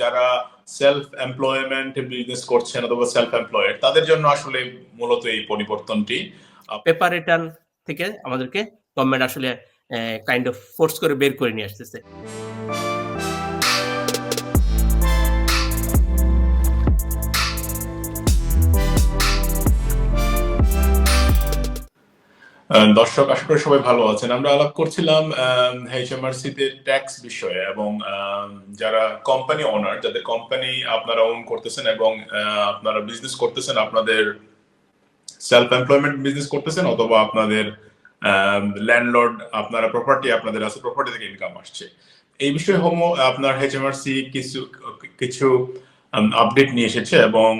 যারা self employment business করছেন অথবা সেলফ এমপ্লয়েড তাদের জন্য আসলে মূলত এই পরিবর্তনটি পেপার রিটার্ন থেকে আমাদেরকে গভর্নমেন্ট আসলে কাইন্ড অফ ফোর্স করে বের করে নিয়ে আসতেছে। দর্শক, আশা করি সবাই ভালো আছেন। আমরা আলাপ করছিলাম এইচএমআরসি তে ট্যাক্স বিষয়ে এবং যারা কোম্পানি ওনার যাদের কোম্পানি আপনারা ওন করতেছেন এবং আপনারা বিজনেস করতেছেন, আপনাদের সেলফ এমপ্লয়মেন্ট বিজনেস করতেছেন অথবা আপনাদের ল্যান্ডলর্ড আপনারা প্রপার্টি আপনাদের আছে প্রপার্টি থেকে ইনকাম আসছে। এই বিষয়ে হোম, আপনার এইচএমআরসি কিছু কিছু আপডেট নিয়ে এসেছে এবং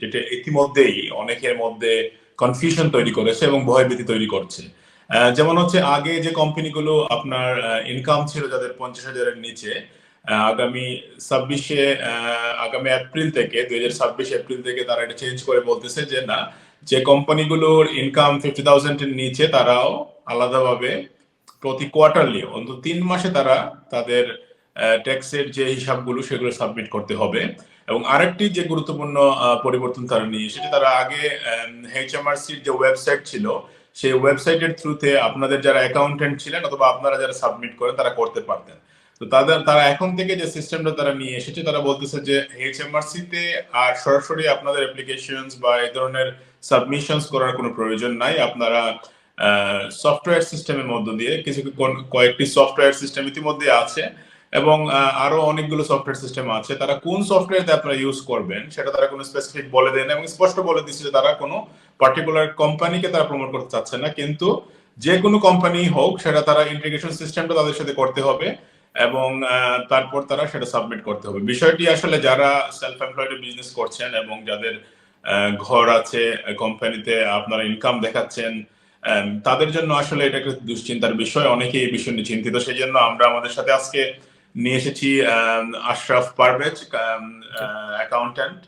যেটা ইতিমধ্যেই, অনেকের মধ্যে কনফিউশন তৈরি করেছে এবং ভয়ভীতি তৈরি করছে। যেমন হচ্ছে আগে যে কোম্পানিগুলো আপনার ইনকাম ছিল যাদের পঞ্চাশ হাজারের নিচে আগামী ছাব্বিশে আগামী এপ্রিল থেকে, দুই হাজার ছাব্বিশ এপ্রিল থেকে তারা এটা চেঞ্জ করে বলতেছে যে না, যে কোম্পানিগুলোর ইনকাম ফিফটি থাউজেন্ডের নিচে তারাও আলাদাভাবে প্রতি কোয়ার্টারলি অন্তত তিন মাসে তারা তাদের ট্যাক্সের যে হিসাবগুলো সেগুলো সাবমিট করতে হবে। এবং আরেকটি যে গুরুত্বপূর্ণ পরিবর্তন তারা নিয়ে সেটা তারা আগে এইচএমআরসির যে ওয়েবসাইট ছিল, সেই ওয়েবসাইটের থ্রুতে আপনাদের যারা অ্যাকাউন্টেন্ট ছিলেন অথবা আপনারা যারা সাবমিট করেন, তারা করতে পারতেন। তো তাদের, তারা এখন থেকে যে সিস্টেমটা তারা নিয়ে এসেছে, তারা বলতেছে যে এইচএমআরসি তে আর সরাসরি আপনাদের অ্যাপ্লিকেশনস বা এই ধরনের সাবমিশনস করার কোনো প্রয়োজন নাই। আপনারা সফটওয়্যার সিস্টেমের মধ্য দিয়ে, কিছু কয়েকটি সফটওয়্যার সিস্টেম ইতিমধ্যে আছে। এবং আরও অনেকগুলো সফটওয়্যার সিস্টেম আছে। তারা কোন সফটওয়্যারতে আপনারা ইউজ করবেন, সেটা তারা কোনো স্পেসিফিক বলে দেন এবং স্পষ্ট বলে দিচ্ছে যে তারা কোনো পার্টিকুলার কোম্পানিকে তারা প্রমোট করতে চাচ্ছে না। কিন্তু যে কোনো কোম্পানি হোক, সেটা তারা ইন্টিগ্রেশন সিস্টেমটা তাদের সাথে করতে হবে এবং তারপর তারা সেটা সাবমিট করতে হবে। বিষয়টি আসলে যারা সেলফ এমপ্লয়েড বিজনেস করছেন এবং যাদের ঘর আছে কোম্পানিতে আপনারা ইনকাম দেখাচ্ছেন তাদের জন্য আসলে এটা একটা দুশ্চিন্তার বিষয়। অনেকেই এই বিষয় নিয়ে চিন্তিত। সেই জন্য আমরা আমাদের সাথে আজকে নিয়ে এসেছি আশরাফ পারভেজ অ্যাকাউন্ট্যান্ট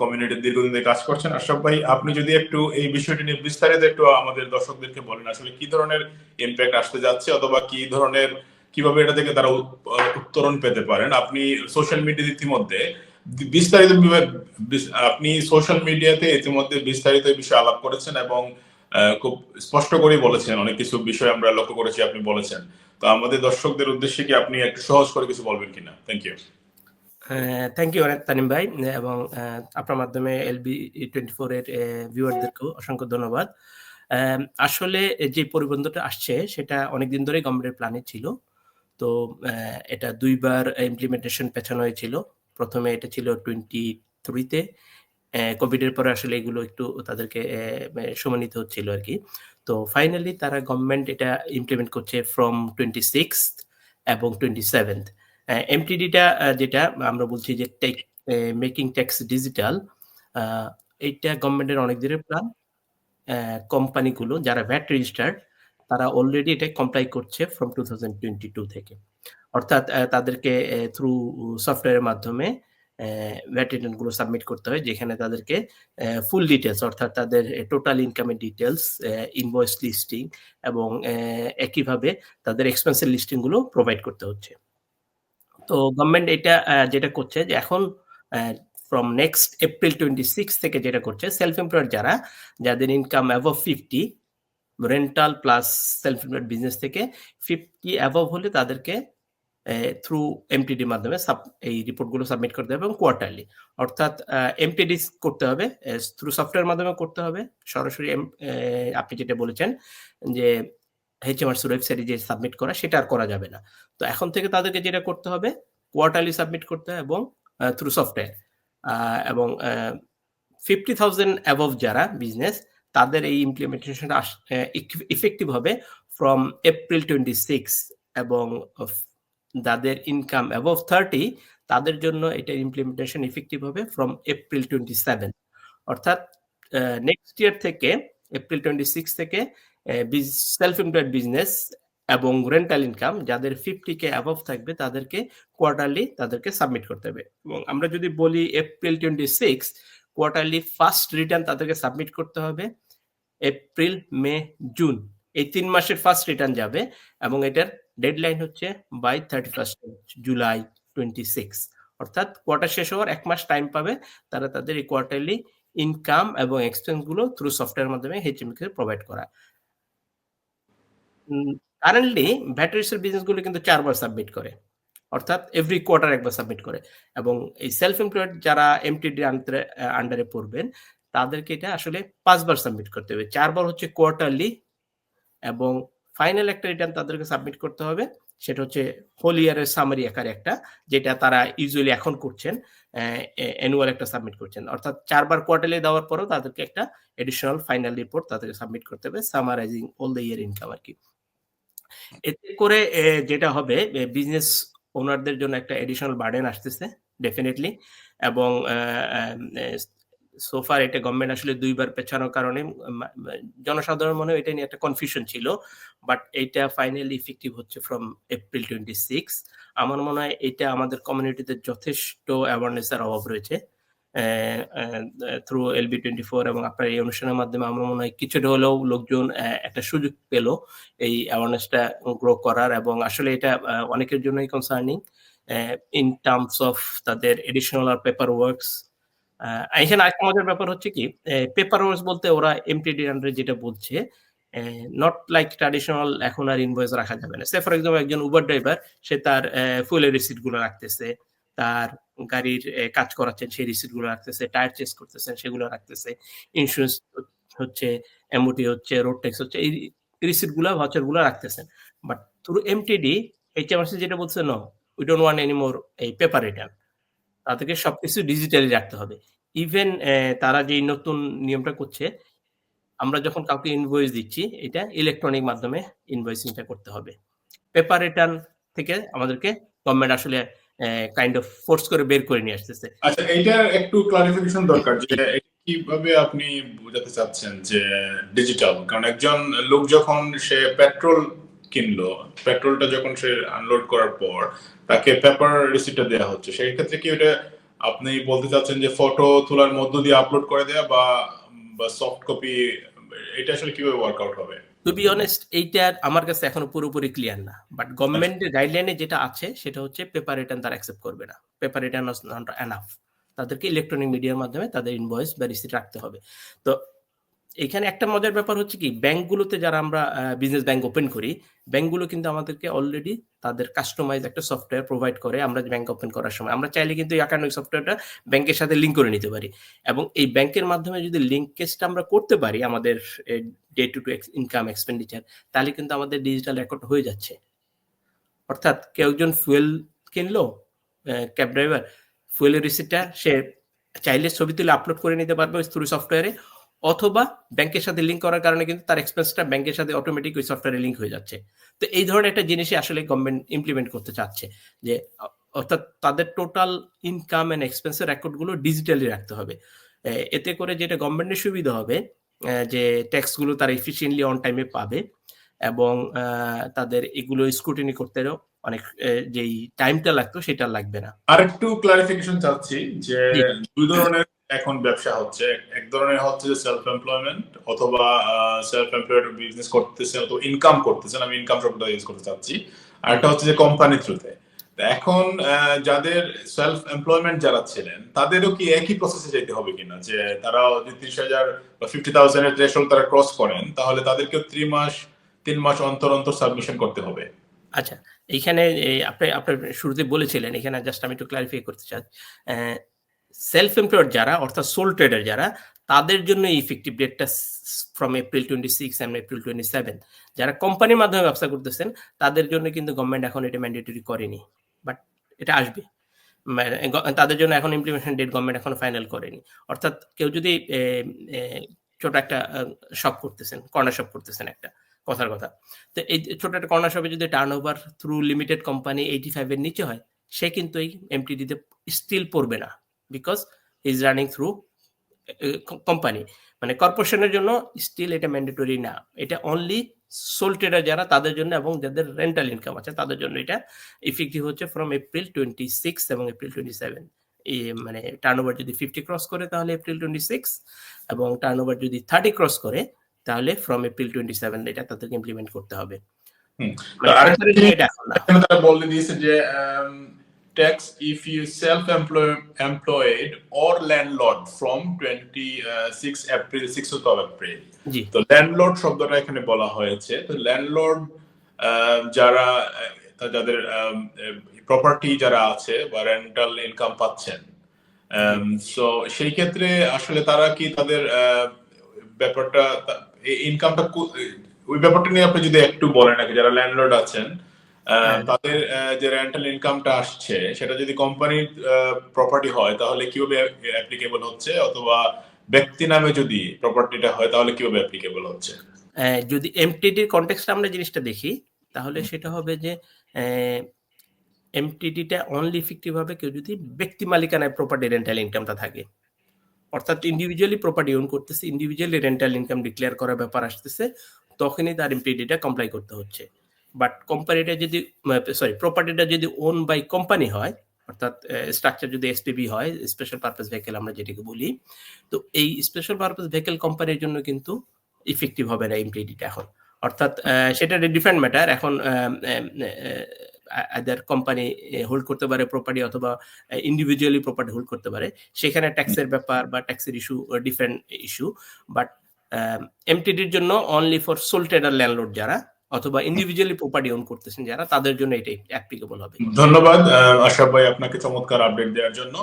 কমিউনিটির দীর্ঘদিন ধরে কাজ করছেন। আশরাফ ভাই, আপনি যদি একটু এই বিষয়টি নিয়ে বিস্তারিত একটু আমাদের দর্শকদেরকে বলেন, আসলে কি ধরনের ইমপ্যাক্ট আসতে যাচ্ছে অথবা কি ধরনের, কীভাবে এটা থেকে তারা উত্তরণ পেতে পারেন? আপনি সোশ্যাল মিডিয়া ইতিমধ্যে বিস্তারিত আপনি সোশ্যাল মিডিয়াতে ইতিমধ্যে বিস্তারিত বিষয়ে আলাপ করেছেন এবং খুব স্পষ্ট করেই বলেছেন। অনেক কিছু বিষয় আমরা লক্ষ্য করেছি, আপনি বলেছেন। তো আমাদের দর্শকদের উদ্দেশ্যে কি আপনি একটু সহজ করে কিছু বলবেন কিনা? থ্যাংক ইউ থ্যাংক ইউ অনেক তানিম ভাই এবং আপনার মাধ্যমে এলবি টোয়েন্টি ফোর এর ভিউয়ারদেরকেও অসংখ্য ধন্যবাদ। আসলে যে পরিবর্তনটা আসছে সেটা অনেকদিন ধরেই গভর্নমেন্টের প্ল্যানে ছিল। তো এটা দুইবার ইমপ্লিমেন্টেশন পেছানো হয়েছিল। প্রথমে এটা ছিল টোয়েন্টি থ্রিতে কোভিডের পরে আসলে এগুলো একটু তাদেরকে আহ, সময় নিতে হচ্ছিল আর কি। তো ফাইনালি তারা গভর্নমেন্ট এটা ইমপ্লিমেন্ট করছে ফ্রম টোয়েন্টি সিক্স এবং টোয়েন্টি সেভেন্থ এমটিডিটা যেটা আমরা বলছি যে টেক মেকিং ট্যাক্স ডিজিটাল এইটা গভর্নমেন্টের অনেক দিনের প্ল্যান কোম্পানিগুলো যারা ভ্যাট রেজিস্টার্ড তারা অলরেডি এটা কমপ্লাই করছে from two thousand twenty two থেকে। অর্থাৎ তাদেরকে থ্রু সফটওয়্যারের মাধ্যমে ভ্যাট সাবমিট করতে হয়, যেখানে তাদেরকে ফুল ডিটেলস অর্থাৎ তাদের টোটাল ইনকামের ডিটেলস ইনভয়েস লিস্টিং এবং একইভাবে তাদের এক্সপেন্সের লিস্টিংগুলো প্রোভাইড করতে হচ্ছে। তো গভর্নমেন্ট এটা যেটা করছে যে এখন from next April twenty six থেকে যেটা করছে সেলফ এমপ্লয়েড যারা, যাদের income above fifty rental plus self employed business থেকে ফিফটি অ্যাভভ হলে তাদেরকে থ্রু এমটিডির মাধ্যমে সাব এই রিপোর্টগুলো সাবমিট করতে হবে এবং কোয়ার্টারলি অর্থাৎ এমটিডি করতে হবে থ্রু সফটওয়্যার মাধ্যমে করতে হবে। সরাসরি আপনি যেটা বলেছেন যে এইচএমআরসি ওয়েবসাইটে যে সাবমিট করা, সেটা আর করা যাবে না। তো এখন থেকে তাদেরকে যেটা করতে হবে কোয়ার্টারলি সাবমিট করতে হবে এবং থ্রু সফটওয়্যার এবং ফিফটি থাউজেন্ড অ্যাবভ যারা বিজনেস তাদের এই ইমপ্লিমেন্টেশনটা ইফেক্টিভ হবে ফ্রম এপ্রিল টোয়েন্টি সিক্স এবং যাদের ইনকাম অ্যাবভ থার্টি তাদের জন্য এটা ইমপ্লিমেন্টেশন ইফেক্টিভ হবে ফ্রম এপ্রিল টোয়েন্টি সেভেন অর্থাৎ নেক্সট ইয়ার থেকে এপ্রিল টোয়েন্টি সিক্স থেকে সেলফ এমপ্লয়েড বিজনেস এবং রেন্টাল ইনকাম যাদের ফিফটি কে অ্যাবভ থাকবে, তাদেরকে কোয়ার্টারলি তাদেরকে সাবমিট করতে হবে। এবং আমরা যদি বলি April twenty six quarterly first return তাদেরকে সাবমিট করতে হবে এপ্রিল মে জুন এই তিন মাসের ফার্স্ট রিটার্ন যাবে এবং এটার ডেডলাইন হচ্ছে by thirty first July twenty six অর্থাৎ কোয়ার্টার শেষ হওয়ার এক মাস টাইম পাবে তারা তাদের এই কোয়ার্টারলি ইনকাম এবং এক্সপেন্সগুলো থ্রু সফটওয়্যার মাধ্যমে এইচএম কে প্রোভাইড করা কারেন্টলি ব্যাটারিসের বিজনেসগুলো কিন্তু চারবার সাবমিট করে। অর্থাৎ এভরি কোয়ার্টার একবার সাবমিট করে। এবং এই সেলফ এমপ্লয়েড যারা এমটিডি আন্ডারে পড়বেন, তাদেরকে এটা আসলে পাঁচবার সাবমিট করতে হবে। চারবার হচ্ছে কোয়ার্টারলি এবং ফাইনাল একটা রিটার্ন তাদেরকে সাবমিট করতে হবে। সেটা হচ্ছে হোল ইয়ারের সামারি আকারে একটা, যেটা তারা ইউজুয়ালি এখন করছেন অ্যানুয়াল একটা সাবমিট করছেন। অর্থাৎ চারবার কোয়ার্টারলি দেওয়ার পরও তাদেরকে একটা এডিশনাল ফাইনাল রিপোর্ট তাদেরকে সাবমিট করতে হবে summarising all the year income আর কি। এতে করে যেটা হবে বিজনেস ওনারদের জন্য একটা এডিশনাল বার্ডেন আসতেছে ডেফিনেটলি এবং সোফার এটা গভর্নমেন্ট আসলে দুইবার পেছানোর কারণে জনসাধারণ মনে এটা নিয়ে একটা কনফিউশন ছিল বাট এইটা ফাইনালি ইফেক্টিভ হচ্ছে ফ্রম এপ্রিল টোয়েন্টি সিক্স আমার মনে হয় এটা আমাদের কমিউনিটিতে যথেষ্ট অ্যাওয়ারনেসের অভাব রয়েছে। থ্রু এলবি টোয়েন্টি ফোর এবং আপনার এই অনুষ্ঠানের মাধ্যমে আমার মনে হয় কিছুটা হলেও লোকজন একটা সুযোগ পেল এই অ্যাওয়ারনেসটা গ্রো করার এবং আসলে এটা অনেকের জন্যই কনসার্নিং ইন টার্মস অফ তাদের এডিশনাল আর পেপার ওয়ার্কস এখানে আরেকটা মজার ব্যাপার হচ্ছে কি পেপার ওয়ার্কস বলতে ওরা এমটিডি আন্ডারে যেটা বলছে নট লাইক ট্রাডিশনাল এখন আর ইনভয়েস রাখা যাবে না। সে ফর এক্সাম্পল একজন উবার ড্রাইভার সে তার ফুয়েলের রিসিটগুলো রাখতেছে, তার গাড়ির কাজ করাচ্ছেন, সেই রিসিটগুলো রাখতেছে টায়ার চেস করতেছেন, সেগুলো রাখতেছে ইন্স্যুরেন্স হচ্ছে এমওটি হচ্ছে রোড ট্যাক্স হচ্ছে, এই রিসিটগুলো ভাউচারগুলো রাখতেছেন। বাট থ্রু এমটিডি এইচএমআরসি যেটা বলছে no we don't want anymore এই পেপার রিটার্ন তাদেরকে সবকিছু ডিজিটালি রাখতে হবে। ইভেন তারা যে নতুন নিয়মটা করছে, আমরা যখন কাউকে ইনভয়েস দিচ্ছি, এটা ইলেকট্রনিক মাধ্যমে ইনভয়েসিংটা করতে হবে। পেপার রিটার্ন থেকে আমাদেরকে গভর্নমেন্ট আসলে কাইন্ড অফ ফোর্স করে বের করে নিয়ে আসতেছে। আচ্ছা এইটার একটু ক্লারিফিকেশন দরকার যে, কীভাবে আপনি বোঝাতে চাচ্ছেন যে ডিজিটাল কারণ একজন লোক যখন সে পেট্রোল কিনলো পেট্রোলটা যখন সে আনলোড করার পর তাকে পেপার রিসিপ্টটা দেওয়া হচ্ছে সেই ক্ষেত্রে কি ওটা আপনি বলতে চাচ্ছেন যে ফটো তোলার মধ্য দিয়ে আপলোড করে দেওয়া বা বা সফট কপি এটা আসলে কীভাবে ওয়ার্কআউট হবে? টু বি অনেস্ট এইটা আমার কাছে এখনও পুরোপুরি ক্লিয়ার না বাট গভর্নমেন্টের গাইডলাইনে যেটা আছে সেটা হচ্ছে পেপার রিটার্ন তারা অ্যাকসেপ্ট করবে না। পেপার রিটার্ন নট এনাফ তাদেরকে ইলেকট্রনিক মিডিয়ার মাধ্যমে তাদের ইনভয়েস বা রিসিট রাখতে হবে। তো এখানে একটা মজার ব্যাপার হচ্ছে কি, ব্যাংকগুলোতে যারা আমরা বিজনেস ব্যাংক ওপেন করি, ব্যাংকগুলো কিন্তু আমাদেরকে অলরেডি তাদের কাস্টমাইজ একটা সফটওয়্যার প্রোভাইড করে আমরা ব্যাংক ওপেন করার সময়। আমরা চাইলে কিন্তু একাডেমিক সফটওয়্যারটা ব্যাংকের সাথে লিঙ্ক করে নিতে পারি। এবং এই ব্যাংকের মাধ্যমে যদি লিঙ্কেজটা আমরা করতে পারি আমাদের day to day income expenditure তাহলে কিন্তু আমাদের ডিজিটাল রেকর্ড হয়ে যাচ্ছে। অর্থাৎ কেউ একজন ফুয়েল কিনলো ক্যাব ড্রাইভার ফুয়েলের রিসিপ্টটা সে চাইলে ছবি তুলে আপলোড করে নিতে পারবে থ্রু সফটওয়্যারে অথবা ব্যাংকের সাথে লিঙ্ক করার কারণে কিন্তু তার এক্সপেন্সটা ব্যাংকের সাথে অটোমেটিক ওই সফটওয়্যারে লিঙ্ক হয়ে যাচ্ছে। তো এই ধরনের একটা জিনিসই আসলে গভর্নমেন্ট ইমপ্লিমেন্ট করতে চাচ্ছে যে অর্থাৎ তাদের টোটাল ইনকাম অ্যান্ড এক্সপেন্সের রেকর্ডগুলো ডিজিটালি রাখতে হবে। এতে করে যেটা গভর্নমেন্টের সুবিধা হবে যে ট্যাক্সগুলো তারা এফিসিয়েন্টলি অন টাইমে পাবে এবং তাদের এগুলো স্ক্রুটিনি করতেও অনেক যেই টাইমটা লাগতো সেটা লাগবে না। আরেকটু ক্লারিফিকেশন চাচ্ছি যে দুই ধরনের এখন ব্যবসা হচ্ছে। এক ধরনের হচ্ছে যে সেলফ এমপ্লয়মেন্ট অথবা সেলফ এমপ্লয়েড বিজনেস করতেছেন অথবা ইনকাম করতেছেন আমি ইনকাম শব্দটা ইউজ করতে চাচ্ছি। আর একটা হচ্ছে যে কোম্পানি থ্রুতে এখন যাদের সেলফ এমপ্লয়মেন্ট যারা ছিলেন, তাদেরও কি একই প্রসেসে যেতে হবে কিনা? যে তারা যদি ত্রিশ হাজার বা ফিফটি থাউজেন্ডের থ্রেশহোল্ড তারা ক্রস করেন, তাহলে তাদেরকেও তিন মাস তিন মাস অন্তর অন্তর সাবমিশন করতে হবে। আচ্ছা এইখানে আপনি আপনার শুরুতে বলেছিলেন, এখানে জাস্ট আমি একটু ক্লারিফাই করতে চাই। সেলফ এমপ্লয়েড যারা, অর্থাৎ সোল ট্রেডার যারা, তাদের জন্য ইফেক্টিভ ডেটটা from April twenty six and April twenty seven যারা কোম্পানির মাধ্যমে ব্যবসা করতেছেন, তাদের জন্য কিন্তু গভর্নমেন্ট এখন এটা ম্যান্ডেটরি করেনি। বাট এটা আসবে। তাদের জন্য এখন ইমপ্লিমেন্টেশন ডেট গভর্নমেন্ট এখন ফাইনাল করেনি। অর্থাৎ কেউ যদি ছোট একটা শপ করতেছেন কর্নার শপ করতেছেন একটা, কথার কথা। তো এই ছোট একটা কর্নার শপে যদি turnover through limited company eighty ফাইভের নিচে হয়, সে কিন্তু এই এমটিডিতে স্টিল পড়বে না। Because is running through company মানে কর্পোরেশনের জন্য স্টিল এটা ম্যান্ডেটরি না। এটা অনলি সোল ট্রেডার যারা তাদের জন্য এবং যাদের রেন্টাল ইনকাম আছে তাদের জন্য এটা ইফেক্টিভ হচ্ছে ফ্রম এপ্রিল টোয়েন্টি সিক্স এবং এপ্রিল টোয়েন্টি সেভেন মানে টার্ন ওভার যদি ফিফটি ক্রস করে তাহলে এপ্রিল টোয়েন্টি সিক্স এবং টার্ন ওভার যদি থার্টি ক্রস করে তাহলে ফ্রম এপ্রিল টোয়েন্টি সেভেন এটা তাদেরকে ইমপ্লিমেন্ট করতে হবে। তারা বলে দিয়েছে যে tax if you self-employed or landlord from 26 April 6th of April তো ল্যান্ডলর্ড শব্দটা এখানে বলা হয়েছে তো ল্যান্ডলর্ড যারা যাদের প্রপার্টি যারা আছে বা রেন্টাল ইনকাম পাচ্ছেন সো সেই ক্ষেত্রে আসলে তারা কি তাদের ব্যাপারটা ইনকামটা ওই ব্যাপারটা নিয়ে আপনি যদি একটু বলেন নাকি যারা ল্যান্ডলর্ড আছেন। তাদের যে রেন্টাল ইনকামটা আসছে সেটা যদি কোম্পানির প্রপার্টি হয় তাহলে কীভাবে অ্যাপ্লিকেবল হচ্ছে? অথবা ব্যক্তি নামে যদি প্রপার্টিটা হয় তাহলে কীভাবে অ্যাপ্লিকেবল হচ্ছে? আহ, যদি এমটিডির কনটেক্সটে আমরা জিনিসটা দেখি তাহলে সেটা হবে যে এমটিডিটা অনলি ইফেক্টিভ হবে কেউ যদি ব্যক্তি মালিকানায় প্রপার্টি রেন্টাল ইনকামটা থাকে। অর্থাৎ ইন্ডিভিজুয়ালি প্রপার্টি ওন করতেছে ইন্ডিভিজুয়ালি রেন্টাল ইনকাম ডিক্লেয়ার করার ব্যাপার আসতেছে তখনই তার এমটিডিটা কমপ্লাই করতে হচ্ছে। বাট কোম্পানিটা যদি সরি প্রপার্টিটা যদি ওন বাই কোম্পানি হয়, অর্থাৎ স্ট্রাকচার যদি এসপিবি হয় স্পেশাল পারপাস ভেহিকেল আমরা যেটাকে বলি, তো এই স্পেশাল পারপাস ভেহিকেল কোম্পানির জন্য কিন্তু ইফেক্টিভ হবে না এমটিডিটা এখন। অর্থাৎ সেটা ডিফারেন্ট ম্যাটার এখন আদার কোম্পানি হোল্ড করতে পারে প্রপার্টি অথবা ইন্ডিভিজুয়ালি প্রপার্টি হোল্ড করতে পারে। সেখানে ট্যাক্সের ব্যাপার বা ট্যাক্সের ইস্যু ডিফারেন্ট ইস্যু বাট এমটিডির জন্য only for sole trader landlord যারা অথবা ইন্ডিভিজুয়ালি প্রপার্টি ওন করতেছেন যারা, তাদের জন্য এটাই অ্যাপ্লিকেবল হবে। ধন্যবাদ আশরাফ ভাই আপনাকে চমৎকার আপডেট দেওয়ার জন্য।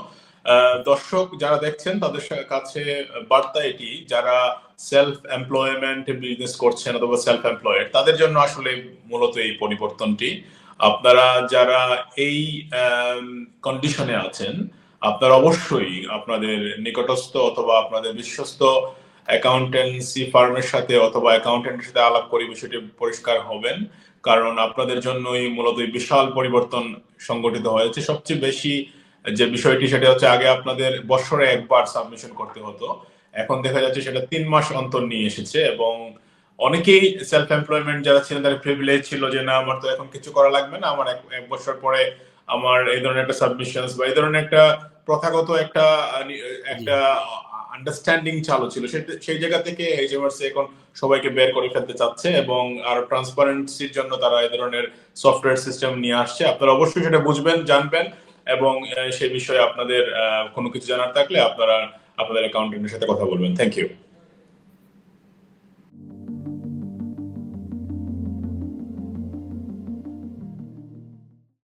দর্শক যারা দেখছেন, তাদের কাছে বার্তা এটি, যারা সেলফ এমপ্লয়মেন্ট বিজনেস করছেন অথবা সেলফ এমপ্লয়েড তাদের জন্য আসলে মূলত এই পরিবর্তনটি। আপনারা যারা এই কন্ডিশনে আছেন, আপনারা অবশ্যই আপনাদের নিকটস্থ অথবা আপনাদের বিশ্বস্ত অ্যাকাউন্টেন্সি ফার্মের সাথে অথবা অ্যাকাউন্টেন্টের সাথে আলাপ করে, বিষয়টি পরিষ্কার হবেন। কারণ আপনাদের জন্যই মূলত বিশাল পরিবর্তন সংগঠিত হয়েছে। সবচেয়ে বেশি যে বিষয়টি, সেটা হচ্ছে আগে আপনাদের বছরে একবার সাবমিশন করতে হতো। এখন দেখা যাচ্ছে সেটা তিন মাস অন্তর নিয়ে এসেছে এবং অনেকেই সেলফ এমপ্লয়মেন্ট যারা ছিলেন, তাদের প্রিভিলেজ ছিল যে, না, আমার তো এখন কিছু করা লাগবে না। আমার এক- বছর পরে আমার এই ধরনের একটা সাবমিশন বা এই ধরনের একটা প্রথাগত একটা একটা আন্ডারস্ট্যান্ডিং চালু ছিল। সেই জায়গা থেকে এইচএমআরসি এখন সবাইকে বের করে ফেলতে চাচ্ছে এবং আর ট্রান্সপারেন্সির জন্য তারা এই ধরনের সফটওয়্যার সিস্টেম নিয়ে আসছে। আপনারা অবশ্যই সেটা বুঝবেন, জানবেন এবং সেই বিষয়ে আপনাদের কোনো কিছু জানার থাকলে আপনারা, আপনাদের অ্যাকাউন্টেন্টের সাথে কথা বলবেন। Thank you